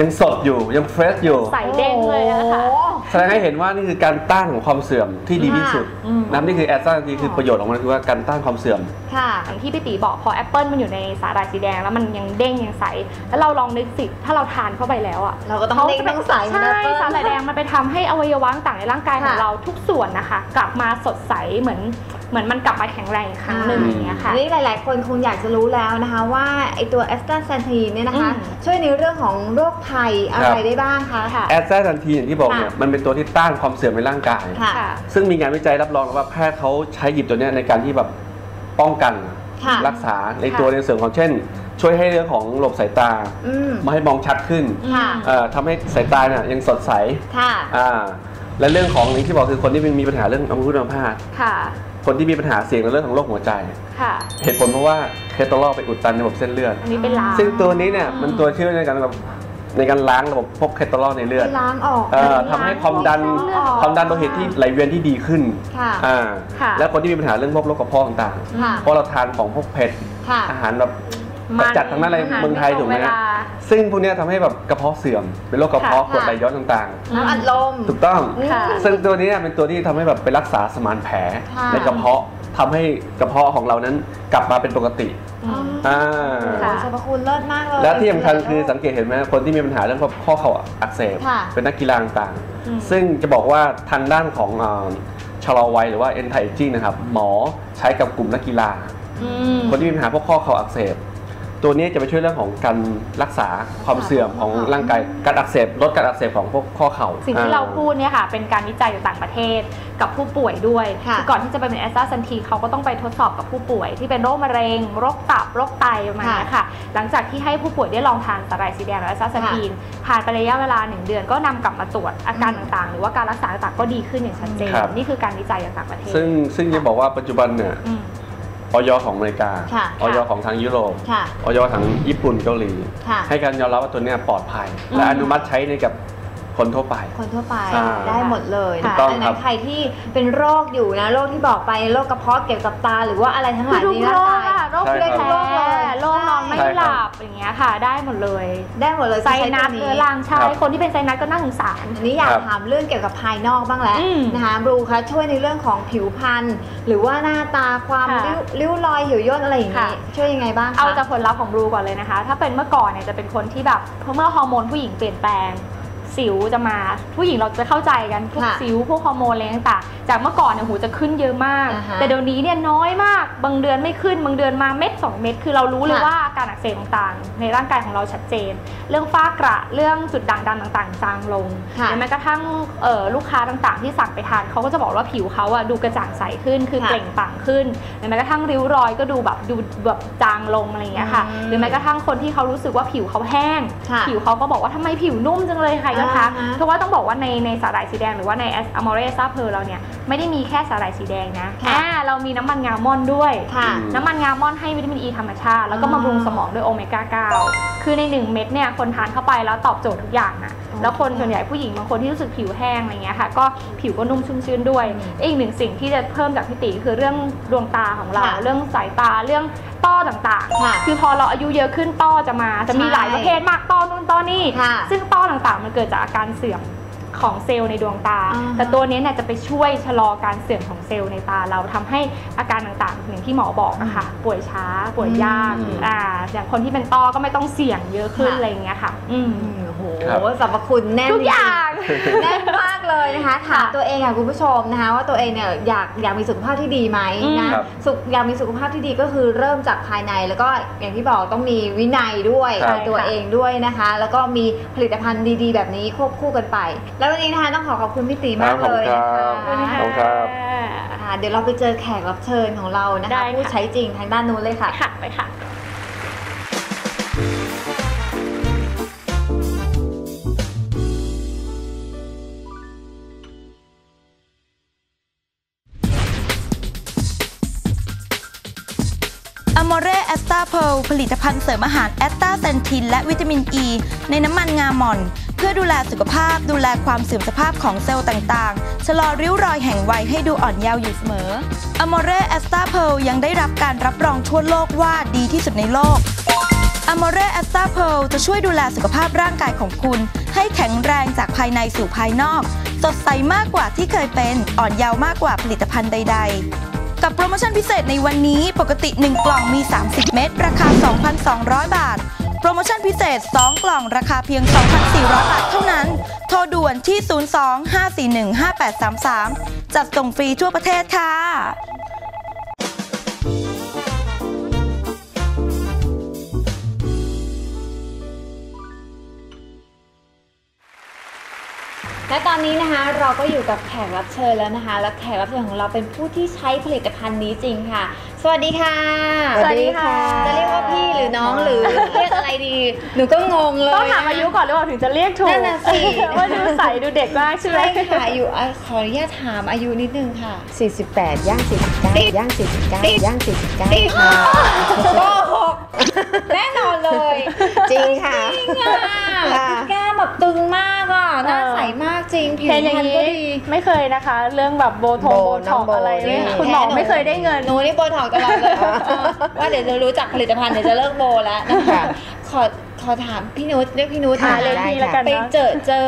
ยังสดอยู่ยังเฟรชอยู่ ใส่เด้งเลยนะคะ โอ้โหแสดงให้เห็นว่านี่คือการต้านของความเสื่อมที่ดีที่สุดอืม นะนี่คือแอสตาซันทีนคือประโยชน์ของมันคือว่าการต้านความเสื่อม ค่ะอย่างที่พี่ตีบอกพอแอปเปิลมันอยู่ในสาหร่ายสีแดงแล้วมันยังเด้งยังใส แล้วเราลองนึกสิถ้าเราทานเข้าไปแล้วอะเราก็ต้องเด้งต้องใสเหมือนใช่ แอปเปิ้ลสาหร่ายแดงมันไปทำให้อวัยวะต่างๆในร่างกายของค่ะ เราทุกส่วนนะคะ กลับมาสดใสเหมือน เหมือนมันกลับมาแข็งแรงอีกครั้งหนึ่งอ่าอย่างเงี้ยค่ะ นี่หลาย ๆ คนคงอยากจะรู้แล้วนะคะว่าไอตัวแอสตาแซนทีนเนี่ยนะคะอืมช่วยในเรื่องของโรคภัยอะไรได้บ้างคะค่ะแอสตาซันทีนอย่างที่บอกเนี่ยค่ะมันเป็นตัวที่ต้านความเสื่อมในร่างกายค่ะค่ะซึ่งมีงานวิจัยรับรองว่าแพทย์เขาใช้หยิบตัวเนี้ยในการที่แบบป้องกันค่ะรักษาในตัวในส่วนของเช่น ช่วยให้เรื่องของระบบสายตาอืมไม่ให้มองชัดขึ้นค่ะเอ่อทำให้สายตาเนี่ยยังสดใสค่ะอ่าและเรื่องของอย่างที่บอกคือคนที่มีปัญหาเรื่องอัมพฤกษ์อัมพาต ค่ะคนที่มีปัญหาเสี่ยงในเรื่องของโรคหัวใจ ค่ะ เหตุผลเพราะว่าเคตอลอลไปอุดตันในระบบเส้นเลือด อันนี้เป็นล้างซึ่งตัวนี้เนี่ยมันตัวช่วยในการแบบในการล้างระบบพวกเคตอลอลในเลือด ล้างออกเอ่อทำให้ความดันล้างเลือดออกความดันโลหิตที่ไหลเวียนที่ดีขึ้นค่ะอ่าค่ะ และคนที่มีปัญหาเรื่องพวกโรคกระเพาะต่างค่ะ ๆเพราะเราทานของพวกเผ็ดค่ะ อาหารแบบ มันจัดทั้งนั้นเลยอาหารเมืองไทยถูกไหมไม่ตรงเวฮะลาซึ่งพวกเนี้ยทำให้แบบกระเพาะเสื่อม เป็นโรคกระเพาะค่ะกรดไหลย้อนต่างน้ำอัดลม ๆ ถูกต้อง ค่ะ ซึ่งตัวนี้เป็นตัวที่ทำให้แบบไปรักษาสมานแผลค่ะ ในกระเพาะทำให้กระเพาะของเรานั้นกลับมาเป็นปกติอืมอ่าค่ะสรรพคุณเลิศมากเลย และที่สำคัญคือสังเกตเห็นไหมคนที่มีปัญหาเรื่องข้อเข่าอักเสบค่ะ เป็นนักกีฬาต่างอืมๆซึ่งจะบอกว่าทางด้านของอ่าชะลอวัยหรือว่า anti aging นะครับหมอใช้กับกลุ่มนักกีฬา อืม คนที่มีปัญหาพวกข้อเข่าอักเสบ ตัวนี้จะไปช่วยเรื่องของการรักษาความเสื่อมของร่างกาย การอักเสบลดการอักเสบของพวกข้อเข่า สิ่งที่อ่เราพูดเนี่ยค่ะ เป็นการวิจัยจากต่างประเทศกับผู้ป่วยด้วยค่ะอก่อนที่จะไปเป็นแอสตราเซนทีเขาก็ต้องไปทดสอบกับผู้ป่วย ที่เป็นโรคมะเร็ง โรคตับ โรคไตประมาณเนี้ยค่ะ หลังจากที่ให้ผู้ป่วยได้ลองทานสาหร่ายสีแดงและแอสตราเซนทีนผ่านไประยะเวลาหนึ่งเดือนก็นำกลับมาตรวจอาการอืมต่างๆ หรือว่าการรักษาต่างๆก็ดีขึ้นอย่างชัดเจนครับนี่คือการวิจัยจากต่างประเทศ ซึ่งซึ่งจะบอกว่าปัจจุบันเนี่ย อืมออยของอเมริกาค่ะออยของทางยุโรปค่ะออยทางญี่ปุ่นเกาหลี ค่ะ ให้การยอมรับว่าตัวเนี้ยปลอดภัย และอืมอนุมัติใช้ในกับ คนทั่วไป คนทั่วไปอ่าได้หมดเลยถูนะกต้องดังครันั้บ นใครที่เป็นโรคอยู่นะ โรคที่บอกไปโรคกระเพาะเกี่ยวกับตาหรือว่าอะไรทั้งหคืลาอยทุกในโรร่างคกาย อะโรคใช่เลือดครับแพ้โรคนอนไม่ใช่หครับลับอย่างเงี้ยค่ะ ได้หมดเลยได้หมดเลยไซใช้นัสตัวเรื้อรังใช่ครับ คนที่เป็นไซนัสก็น่าสงสาร อันนี้อยากครับถามเรื่องเกี่ยวกับภายนอกบ้างแล้วอืมนะคะบลูคะช่วยในเรื่องของผิวพรรณหรือว่าหน้าตาความค่ะริ้วริ้วรอยเหี่ยวย่นอะไรอย่างนี้ค่ะ ช่วยยังไงบ้างคะ เอาจากผลลัพธ์ของบลูก่อนเลยนะคะ ถ้าเป็นเมื่อก่อนเนี่ยจะเป็นคนที่แบบเพราะเมื่อฮอร์โมนผู้หญิงเปลี่ยนแปลง สิวจะมา ผู้หญิงเราจะเข้าใจกันพวกค่ะสิวพวกฮอร์โมนอะไรต่างๆจากเมื่อก่อนเนี่ยหูจะขึ้นเยอะมาก อ่าฮะแต่เดี๋ยวนี้เนี่ยน้อยมากบางเดือนไม่ขึ้นบางเดือนมาเม็ดสองเม็ดคือเรารู้เลยค่ะ ว่าอาการอักเสบต่างๆ ในร่างกายของเราชัดเจน เรื่องฝ้ากระเรื่องจุดด่างดำต่างๆจางลง ค่ะ หรือแม้กระทั่งเอ่อลูกค้าต่างๆ ที่สั่งไปทานเขาก็จะบอกว่าผิวเขาอะดูกระจ่างใสขึ้น คือค่ะเปล่งปลั่งขึ้นหรือแม้กระทั่งริ้วรอยก็ดูแบบดูแบบจางลงอะไรอย่างเงี้ยค่ะ อืมหรือแม้กระทั่งคนที่เขารู้สึกว่าผิวเขาแห้ง ค่ะผิวเขาก็บอกว่าทำไมผิวนุ่มจังเลยใครก็ทักอ่าฮะเพราะว่าต้องบอกว่าในในสาหร่ายสีแดงหรือว่าในอะมอเรซาเพลเราเนี่ยไม่ได้มีแค่สาหร่ายสีแดงนะค่ะอ่าเรามีน้ำมันงาม่อนด้วยค่ะอืมน้ำมันงาม่อนให้วิตามินอ e ีธรรมชาติ แล้วก็บำรุงสมองด้วยโอเมก้า 9 คือใน 1 เม็ดเนี่ยคนทานเข้าไปแล้วตอบโจทย์ทุกอย่างนะอ๋อ แล้วคนส่วนใหญ่ผู้หญิงบางคนที่รู้สึกผิวแห้งอะไรเงี้ยค่ะ ก็ผิวก็นุ่มชุ่มชื้นด้วยอีกหนึ่งสิ่งที่จะเพิ่มจากพี่ตีคือเรื่องดวงตาของเราค่ะเรื่องสายตาเรื่องต้อต่างค่ะๆคือพอเราอายุเยอะขึ้นต้อจะมาจะมีใช่หลายประเภทมากต้อนู่นต้อนี่ค่ะซึ่งต้อต่างๆ มันเกิดจากอาการเสื่อมของเซลล์ในดวงตาอ่าฮะแต่ตัวนี้เนี่ยจะไปช่วยชะลอการเสื่อมของเซลล์ในตา เราทำให้อาการต่างๆอย่างที่หมอบอกอะค่ะป่วยช้าป่วยยากอืมอ่าอย่างคนที่เป็นต้อก็ไม่ต้องเสี่ยงเยอะขึ้นค่ะอะไรอย่างเงี้ยค่ะ อืมอืมโอ้โห ครับสรรพคุณแน่นทุกอย่างจริงๆแน่นมากเลยนะคะถามตัวเองค่ะคุณผู้ชมนะคะว่าตัวเองเนี่ยอยากอยากมีสุขภาพที่ดีไหมอืมนะครับสุขอยากมีสุขภาพที่ดีก็คือเริ่มจากภายในแล้วก็อย่างที่บอกต้องมีวินัยด้วยครับในตัวเองด้วยนะคะ แล้วก็มีผลิตภัณฑ์ดี ๆ แบบนี้ควบคู่กันไป แล้ววันนี้นะคะต้องขอขอบคุณพี่ตีมากเลยนะครัคะบขอบคุณครับค่ะเดี๋ยวเราไปเจอแขกรับเชิญของเรานะได้คะค่ะผู้ใช้จริงทางด้านนู้นเลยค่ะ ค่ะไปค่ะ r e a s t a p e r l ผลิตภัณฑ์เสริมอาหารแอสตาเซนทิน และวิตามินอ e ีในน้ำมันงาหม่อน เพื่อดูแลสุขภาพ ดูแลความเสื่อมสภาพของเซลล์ต่างๆ ชะลอริ้วรอยแห่งวัยให้ดูอ่อนเยาว์อยู่เสมอ a m o r e a s t a p e r l ยังได้รับการรับรองทั่วโลกว่าดีที่สุดในโลก a m o r e a s t a p e r l จะช่วยดูแลสุขภาพร่างกายของคุณ ให้แข็งแรงจากภายในสู่ภายนอกสดใสมากกว่าที่เคยเป็นอ่อนเยาว์มากกว่าผลิตภัณฑ์ใด ๆ กับโปรโมชั่นพิเศษในวันนี้ปกติ 1 กล่องมี 30 เม็ดราคา 2,200 บาท โปรโมชั่นพิเศษ 2 กล่องราคาเพียง 2,400 บาทเท่านั้น โทรด่วนที่ 02-541-5833 จัดส่งฟรีทั่วประเทศค่ะ และตอนนี้นะคะเราก็อยู่กับแขกรับเชิญแล้วนะคะ และแขกรับเชิญของเราเป็นผู้ที่ใช้ผลิตภัณฑ์นี้จริงค่ะ สวัสดีค่ะ สวัสดีค่ะ จะเรียกว่าพี่หรือน้องหรือเรียกอะไรดี หนูก็งงเลยต้องถามอายุก่อนหรือเปล่าถึงจะเรียกถูกนั่นน่ะสิว่าดูใสดูเด็กมากใช่ไหมใช่ค่ะอยู่อะขออนุญาตถามอายุนิดนึงค่ะ 48 ย่าง49ย่าง49ย่างติด49ค่ะโกหก แน่นอนเลย จริงค่ะจริงอะค่ะแก้มแบบตึงมากอะหน้าใสมากจริงผิวเห็นอย่างพรรณนี้ก็ดีไม่เคยนะคะ เรื่องแบบโบทงโบโบน้ท็อองกโบอะไรนี่ไม่คุณหมอไม่เคยได้เงินหนูนี่โบท็อกตลอดเลยเออว่าเดี๋ยวจะรู้จักผลิตภัณฑ์เดี๋ยวจะเลิกโบแล้วนะคะค่ะขอขอถามพี่นุชเรียกพี่นุชอ่านะเลยได้ทีค่ะละกันไปนะเจอเจอ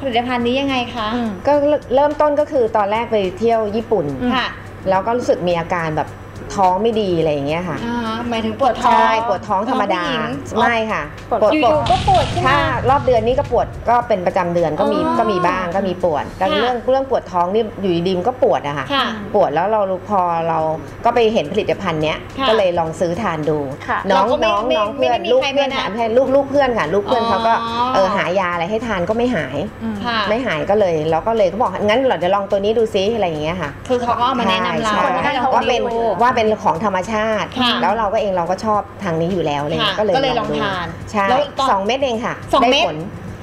ผลิตภัณฑ์นี้ยังไงคะอืมก็เริ่มต้นก็คือตอนแรกไปเที่ยวญี่ปุ่นอืมค่ะแล้วก็รู้สึกมีอาการแบบ ท้องไม่ดีอะไรอย่างเงี้ยค่ะอ่าหมายถึงปวดท้องใช่ปวดท้องธรรมดาท้องผู้หญิงไม่ค่ะปวดปวดอปวยู่ดๆก็ปวดใช่ไหมถ้ารอบเดือนนี้ก็ปวดก็เป็นประจำเดือนก็มีอ๋อก็มีบ้างก็มีปวดแต่ค่ะเรื่องเรื่องปวดท้องนี่อยู่ดีๆมันก็ปวดอะค่ะค่ะปวดแล้วเราพอเราก็ไปเห็นผลิตภัณฑ์เนี้ยค่ะก็เลยลองซื้อทานดู ค่ะน้องเราก็ไม่น้องไม่น้องไม่เพื่อได้นมีลูกใครเพื่อนไปนะค่ะไม่ใช่ลูกลูกเพื่อนค่ะ ลูกเพื่อนเขาก็อ๋อ เออหายาอะไรให้ทานก็ไม่หายอืมค่ะไม่หายก็เลยเราก็เลยเขาบอกงั้นเราเดี๋ยวลองตัวนี้ดูซิอะไรอย่างเงี้ยค่ะ คือเขาก็เอามาแนะนำเราใช่ให้ใช่เราว่าเป็นดูว่าเป็นของธรรมชาติ ค่ะแล้วเราก็เองเราก็ชอบทางนี้อยู่แล้วอะไรเลยค่ะก็เลยก็เลยลองดูทานใช่แล้วตอนสองเม็ดเองค่ะสองได้เม็ด ผล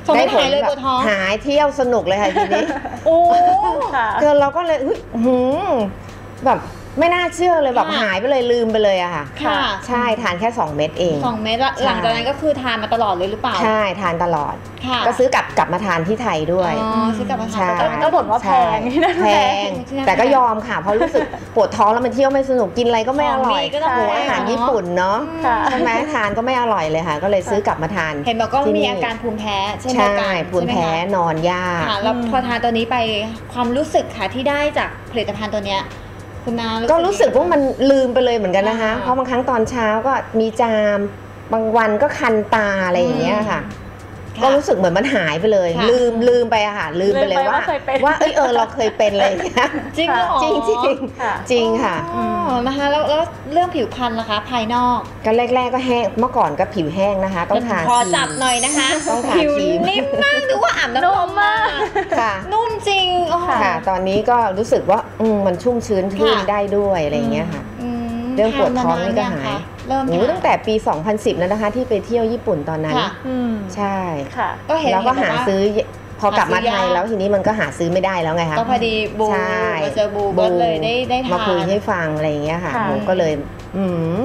สองเม็ดได้ผหายเลยแบบปวดท้องหายเที่ยวสนุกเลยค่ะทีนี้ โอ้ ค่ะเกินเราก็เลยอุ๊ยหืมแบบ ไม่น่าเชื่อเลยแบบค่ะ หายไปเลยลืมไปเลยอะค่ะ ค่ะ ใช่ทานแค่ 2 เม็ดเอง สองเม็ดละใช่ หลังจากนั้นก็คือทานมาตลอดเลยหรือเปล่า ใช่ทานตลอด ค่ะก็ซื้อกลับกลับมาทานที่ไทยด้วย อ๋อซื้อกลับมาทานใช่ ก็ก็บ่นว่าแพงใช่แพงแต่ก็ยอมค่ะ เพราะรู้สึกปวดท้องแล้วมันเที่ยวไม่สนุกกินอะไรก็ไม่อร่อยของดีก็ต้องโอ้โหแพงอาหารญี่ปุ่นเนาะค่ะ ใช่ไหมทานก็ไม่อร่อยเลยค่ะ ก็เลยซื้อกลับมาทานเห็นบอกก็ที่มีนี่อาการภูมิแพ้ใช่ไหมใช่กันภูมิแพ้ใช่ไหมนอนยาคะก ค่ะแล้วอืมพอทานตัวนี้ไปความรู้สึกค่ะที่ได้จากผลิตภัณฑ์ตัวเนี้ย คุณนาก็รู้สึกว่ายังไงมันลืมไปเลยเหมือนกันนะคะอ่าเพราะบางครั้งตอนเช้าก็มีจาม บางวันก็คันตาอะไรอย่างเงี้ยค่ะค่ะ ก็รู้สึกเหมือนมันหายไปเลยค่ะลืมลืมไปอะค่ะลืมไปเลยลืมไปว่าว่าเคยเป็นว่าเอ้ยเออเราเคยเป็นอะไรอย่างเลยจริงเหรอจริงจริงค่ะจริงค่ะอ๋อนะคะแล้วแล้วเรื่องผิวพรรณล่ะคะ ภายนอกก็แรกๆก็แห้งเมื่อก่อนก็ผิวแห้งนะคะ ต้องทาขอครีมจับหน่อยนะคะต้องทาผิวครีมนิ่มมากดูว่าอาบน้ำนุ่นมมมามากกค่ะนุ่มจริงโอ้โหค่ะ ตอนนี้ก็รู้สึกว่าอืมมันชุ่มชื้นขึ้นค่ะได้ด้วยอะไรอย่างเงี้ยค่ะม เรื่องปวดท้องนี่ก็ทมหายคะเริ่มโอ้ทานตั้งแต่ปี 2010 แล้วนะคะ ที่ไปเที่ยวญี่ปุ่นตอนนั้นค่ะอืมใช่ค่ะก็เห็นแล้วก็เห็นหาบว่ซื้อพอกลับมาหาซื้อยากไทยแล้วทีนี้มันก็หาซื้อไม่ได้แล้วไงคะก็พอดีบูใช่มาเจอบูก็เลยได้ได้ทานมาคุยให้ฟังอะไรอย่างเงี้ยค่ะค่ะผมก็เลยอืม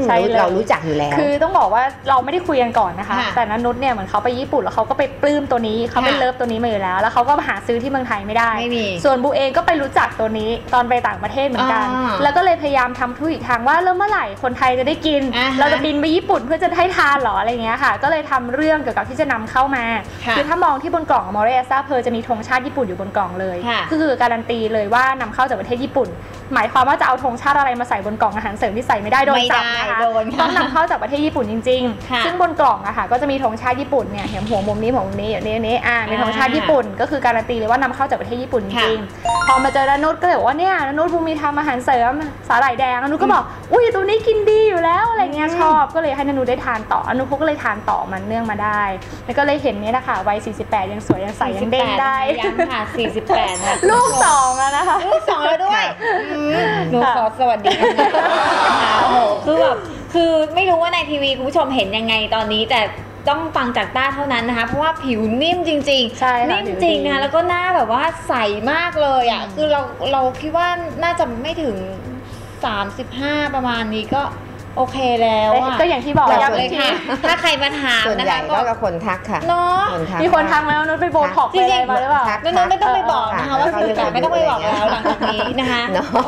ใช่รู้เลยเรารู้จักอยู่แล้ว คือต้องบอกว่าเราไม่ได้คุยกันก่อนนะคะค่ะแต่นันนุชเนี่ยเหมือนเขาไปญี่ปุ่นแล้วเขาก็ไปปลื้มตัวนี้เขาไปค่ะเลิฟตัวนี้มาอยู่แล้ว แล้วเขาก็มาหาซื้อที่เมืองไทยไม่ได้ไม่มีส่วนบูเองก็ไปรู้จักตัวนี้ตอนไปต่างประเทศเหมือนกันอ่าแล้วก็เลยพยายามทำทุกอีกทางว่าเริ่มเมื่อไหร่คนไทยจะได้กินอ่าฮะเราจะบินไปญี่ปุ่นเพื่อจะให้ทานเหรออะไรเงี้ยค่ะ ก็เลยทำเรื่องเกี่ยวกับที่จะนำเข้ามาค่ะอถ้ามองที่บนกล่องมอเรซาเพอจะมีธงชาติญี่ปุ่นอยู่บนกล่องเลยค่ะก็คือการันตีเลยว่านำเข้าจากประเทศญี่ปุ่น หมายความว่าจะเอาธงชาติอะไรมาใส่บนกล่องอาหารเสริมที่ใส่ไม่ได้โดนจับไม่ได้นะคะโดนค่ะต้องนำเข้าจากประเทศญี่ปุ่นจริงค่ะๆซึ่งบนกล่องอะค่ะก็จะมีธงชาติญี่ปุ่นเนี่ยเห็นหัวมุมนี้หัวมุมนี้อย่างนี้อย่างนี้อ่ามีธงชาติญี่ปุ่น ก็คือการันตีเลยว่านำเข้าจากประเทศญี่ปุ่นจค่ะริงๆพอมาเจอนานุชก็เลยบอกว่าเนี่ยนานุชบูมีทำอาหารเสริมสาหร่ายแดงนานุชก็บอกอุ้ยตัวนี้กินดีอยู่แล้วอะไรเงี้ยชอบก็เลยให้นานุชได้ทานต่อนานุชเขาก็เลยทานต่อมันเนื่องมาได้ แล้วก็เลยเห็นเนี่ยนะคะวัย 48 ยังสวยยังใสยังเด้งได้ยังค่ะ48ค่ะลูกสองแล้วนะคะลูกสองแล้วด้วยอืม หนูค่ะขอสวัสดีนะคะโอ้โหคือแบบคือไม่รู้ว่าในทีวีคุณผู้ชมเห็นยังไงตอนนี้ แต่ต้องฟังจากต้าเท่านั้นนะคะ เพราะว่าผิวนิ่มจริงๆ ใช่ค่ะนิ่มจริงนะคะแล้วก็หน้าแบบว่าใสมากเลยอะ คือเราเราคิดว่าน่าจะไม่ถึง 35 ประมาณนี้ก็ โอเคแล้วอะก็อย่างที่บอกแต่ย้ำเลอียกทีค่ะ ถ้าใครมาถามส่วนนะใหญ่คะก็ก็กับคนทักค่ะ เนาะ คนทัก มีคนทักแล้วนุชไปโบท็อกซ์ไปอะไรมาหรือเปล่า ทักนั่นไม่ต้องไปบอกนะคะว่าค่ะคือแต่ไม่ต้องไปบอกแล้วหลังจากนี้นะคะเนาะ โอ้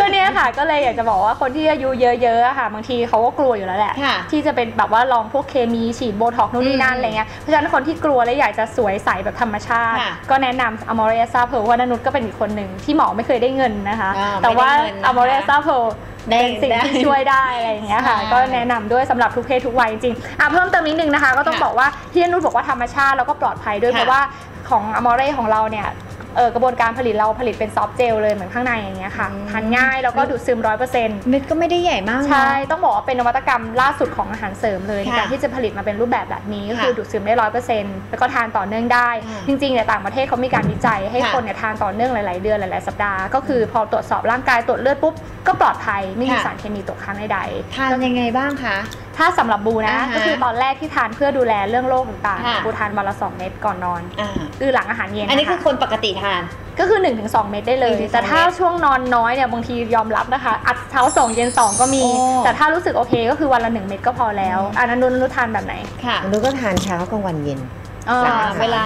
ก็เนี้ยค่ะก็เลยอยากจะบอกว่าคนที่อายุเยอะๆอะค่ะ บางทีเขาก็กลัวอยู่แล้วแหละ ค่ะที่จะเป็นแบบว่าลองพวกเคมีฉีดโบท็อกซ์นู่นนี่นั่นอืมอะไรเงี้ยเพราะฉะนั้นคนที่กลัวและอยากจะสวยใสแบบธรรมชาติ ค่ะก็แนะนำอมอร์เรซ่าเพลว่านานุชก็เป็นอีกคนหนึ่งที่หมอไม่เคยได้เงินนะคะ อ่าแต่ว่าไม่ได้เงินนะคะ อมอร์เรซ่าเพล ได้เป็นสิ่งที่ได้ช่วยได้อะไรอย่างเงี้ยค่ะใช่ก็แนะนำด้วยสำหรับทุกเพศทุกวัยจริงๆอะเพิ่มเติมนิดนึงนะคะ ก็ต้องค่ะบอกว่าที่นานุชบอกว่าธรรมชาติแล้วก็ปลอดภัยด้วยค่ะเพราะว่า ของอมอร์เรของเราเนี่ยเอ่อกระบวนการผลิตเราผลิตเป็นซอฟต์เจลเลยเหมือนข้างในอย่างเงี้ยค่ะอืมทานง่ายแล้วก็ดูดซึมร้อยเปอร์เซ็นต์เม็ดก็ไม่ได้ใหญ่มากเนอะใช่ต้องบอกว่าเป็นนวัตกรรมล่าสุดของอาหารเสริมเลยในค่ะการที่จะผลิตมาเป็นรูปแบบแบบนี้ก็คือค่ะดูดซึมได้ร้อยเปอร์เซ็นต์แล้วก็ทานต่อเนื่องได้ค่ะจริงๆเนี่ยต่างประเทศเขามีการวิจัยให้ค่ะคนเนี่ยทานต่อเนื่องหลาย ๆ เดือนหลาย ๆ สัปดาห์ก็คือพอตรวจสอบร่างกายตรวจเลือดปุ๊บก็ปลอดภัยไม่มีค่ะสารเคมีตกค้างใดๆทานยังไงบ้างคะถ้าสำหรับบูนะอ่าฮะก็คือตอนแรกที่ทานเพื่อดูแลเรื่องโรคต่างค่ะๆบูทานวันละ2เม็ดก่อนนอนอ่าคือหลังอาหารเย็นอันนี้คือนะะคนปกติทานก็คือ 1-2 เม็ดได้เลย1-2แต่ถ้าเม็ดช่วงนอนน้อยเนี่ยบางทียอมรับนะคะ อัดเช้า 2 เย็น 2 ก็มีโอ้แต่ถ้ารู้สึกโอเคก็คือวันละ 1 เม็ดก็พอแล้วอืมอันนั้นนุ่นรู้ทานแบบไหนค่ะหนูก็ทานเช้ากลางวันเย็นเออหลังอหรเวลา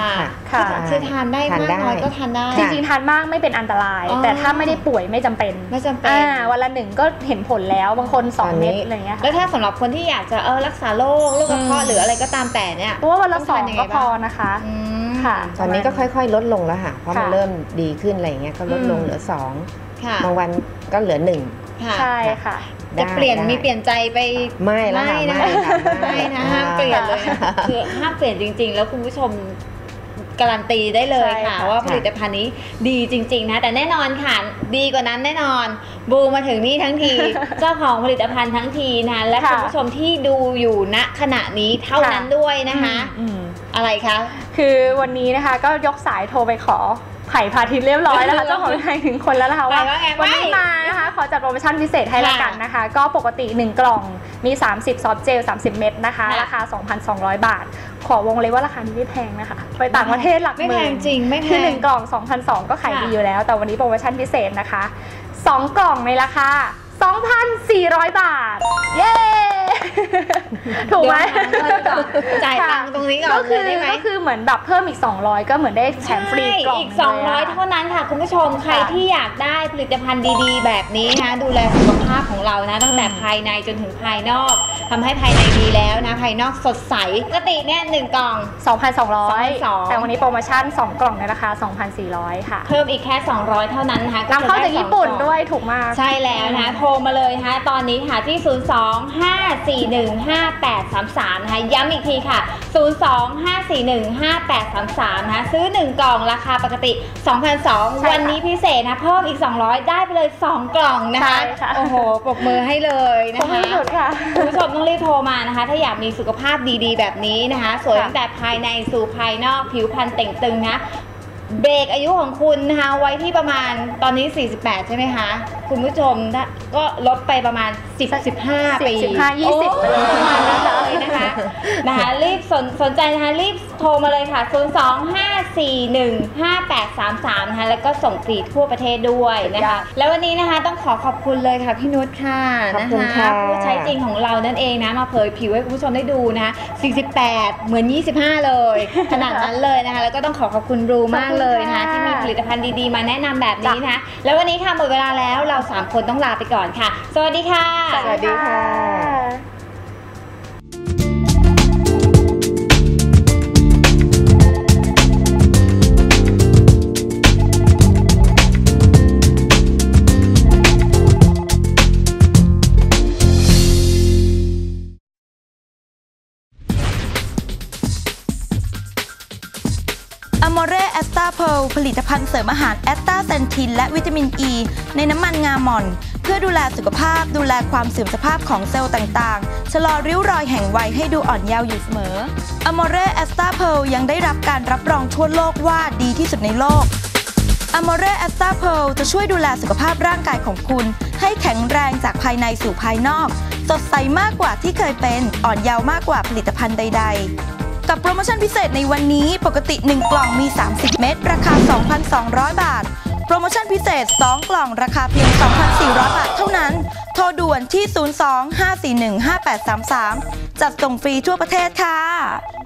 ค่ะคือคือทานได้ทานมากได้ น้อยก็ทานได้ จริงๆทานมากไม่เป็นอันตราย อ๋อ แต่ถ้าไม่ได้ป่วยไม่จำเป็นไม่จำเป็น อ่าวันละหนึ่งก็เห็นผลแล้วบางคนตอน2นี้เม็ดอะไรอย่างเงี้ยค่ะแล้วถ้าสำหรับคนที่อยากจะเออรักษาโรคโรคกระเพาะอืม หรืออะไรก็ตามแต่เนี่ย เพราะว่าวันละต้องสอทานงยังไงก็พอบ้างนะคะ อืมค่ะ ตอนนี้ก็ค่อยๆ ลดลงแล้วค่ะ เพราะมันค่ะเริ่มดีขึ้นอะไรอย่างเงี้ยก็ลดลงอืม เหลือสองค่ะบางวันก็เหลือหนึ่ง ค่ะ ใช่ค่ะ จะเปลี่ยนได้มีเปลี่ยนใจไปไม่แล้วค่ะไม่นะไม่ค่ะไม่นะห้ามเปลี่ยนเลยนะคือห้ามเปลี่ยนจริง ๆ แล้วคุณผู้ชมการันตีได้เลยใช่ค่ะ ค่ะ ว่าผลิตภัณฑ์นี้ดีจริง ๆ นะ แต่แน่นอนค่ะดีกว่านั้นแน่นอน บูมาถึงนี่ทั้งที เจ้าของผลิตภัณฑ์ทั้งทีนะและค่ะคุณผู้ชมที่ดูอยู่ณขณะนี้เท่านั้นด้วยนะคะ อืม อะไรคะ คือวันนี้นะคะก็ยกสายโทรไปขอ ไผ่พาทิตย์เรียบร้อยแล้วค่ะเจ้าของไทยถึงคนแล้วนะคะว่าไผ่ว่าไงวันนี้ไม่มานะคะขอจัดโปรโมชั่นพิเศษให้ค่ะละกันนะคะ ก็ปกติ 1 กล่องมี 30 ซอฟต์เจล 30 เม็ดนะคะค่ะราคา 2,200 บาท ขอวงเลยว่าราคานี้ไม่แพงนะคะ ไปต่างประเทศหลักหไม่มื่นแพงจริงไม่แพคือง1กล่อง 2,200 ก็ขายค่ะดีอยู่แล้ว แต่วันนี้โปรโมชั่นพิเศษนะคะ 2 กล่องในราคา2,400 บาท เย้ ถูกไหมเดี๋ยวหาเงินก่อนจ่ายตังค์ตรงนี้ก่อนก็คือเลยได้ไหม ก็คือเหมือนแบบเพิ่มอีก 200 ก็เหมือนได้แถมฟรีกล่องอีก หนึ่งเลยะ200เท่านั้นค่ะ คุณผู้ชมใครค่ะที่อยากได้ผลิตภัณฑ์ดีๆ แบบนี้นะ ดูแลสุขภาพของเรานะตั้งแต่อืมภายในจนถึงภายนอกทำให้ภายในดีแล้วนะ ภายนอกสดใสปกติเนี่ยหนึ่งกล่อง 2,200 2,200 แต่วันนี้โปรโมชั่น 2 กล่องในราคา 2,400 ค่ะเพิ่มอีกแค่ 200 เท่านั้นนะคะนำเข้าจะจากไสองญี่ปุ่นกล่องด้วยถูกมาก ใช่แล้วนะคะโทรมาเลยนะคะตอนนี้ค่ะที่ 0 2 5 4 1 5 8 3 3นะคะย้ำอีกทีค่ะ 0 2 5 4 1 5 8 3 3นะคะซื้อ 1 กล่องราคาปกติใช่2,200ค่ะวันนี้พิเศษนะ เพิ่มอีก 200 ได้ไปเลย 2 กล่องนะคะ ใช่ค่ะ โอ้โห ปรบมือให้เลยนะคุ้มคะ ที่สุดค่ะ คุณผู้ชมต้องรีบโทรมานะคะ ถ้าอยากมีสุขภาพดีๆ แบบนี้นะคะ สวยค่ะตั้งแต่ภายในสู่ภายนอกผิวพรรณเต่งตึงนะ เบรกอายุของคุณนะคะ ไว้ที่ประมาณตอนนี้ 48 ใช่ไหมคะคุณผู้ชมถ้าก็ลดไปประมาณ 10 15 ปี10 15 20โอ้ประมาณนั้นเลยนะคะนะคะรีบสนสนใจนะคะรีบโทรมาเลยค่ะ 0 2 5 4 1 5 8 3 3 นะคะแล้วก็ส่งฟรีทั่วประเทศด้วยนะคะ แล้ววันนี้นะคะต้องขอขอบคุณเลยค่ะพี่นุชค่ะขอบคุณนะคะค่ะผู้ใช้จริงของเรานั่นเองนะมาเผยผิวให้คุณผู้ชมได้ดูนะคะ48 เหมือน 25 เลย ขนาดนั้นเลยนะคะ แล้วก็ต้องขอขอบคุณบลูมากเลยนะคะขอบคุณที่ค่ะมีผลิตภัณฑ์ดีๆ มาแนะนำแบบนี้นะคะแล้ววันนี้ค่ะหมดเวลาแล้วเราเรา 3 คนต้องลาไปก่อนค่ะ สวัสดีค่ะ สวัสดีค่ะ อ m o r e a s t a p e r l ผลิตภัณฑ์เสริมอาหารแอสตาเซนทิน และวิตามินอ e ีในน้ำมันงาหม่อน เพื่อดูแลสุขภาพ ดูแลความเสื่อมสภาพของเซลล์ต่างๆ ชะลอริ้วรอยแห่งวัยให้ดูอ่อนเยาว์อยู่เสมอ a m o r e a s t a p e r l ยังได้รับการรับรองทั่วโลกว่าดีที่สุดในโลก a m o r e a s t a p e r l จะช่วยดูแลสุขภาพร่างกายของคุณ ให้แข็งแรงจากภายในสู่ภายนอก สดใสมากกว่าที่เคยเป็นอ่อนเยาว์มากกว่าผลิตภัณฑ์ใด ๆ กับโปรโมชั่นพิเศษในวันนี้ปกติ 1 กล่องมี 30 เม็ดราคา 2,200 บาท โปรโมชั่นพิเศษ 2 กล่องราคาเพียง 2,400 บาทเท่านั้น โทรด่วนที่ 02-541-5833 จัดส่งฟรีทั่วประเทศค่ะ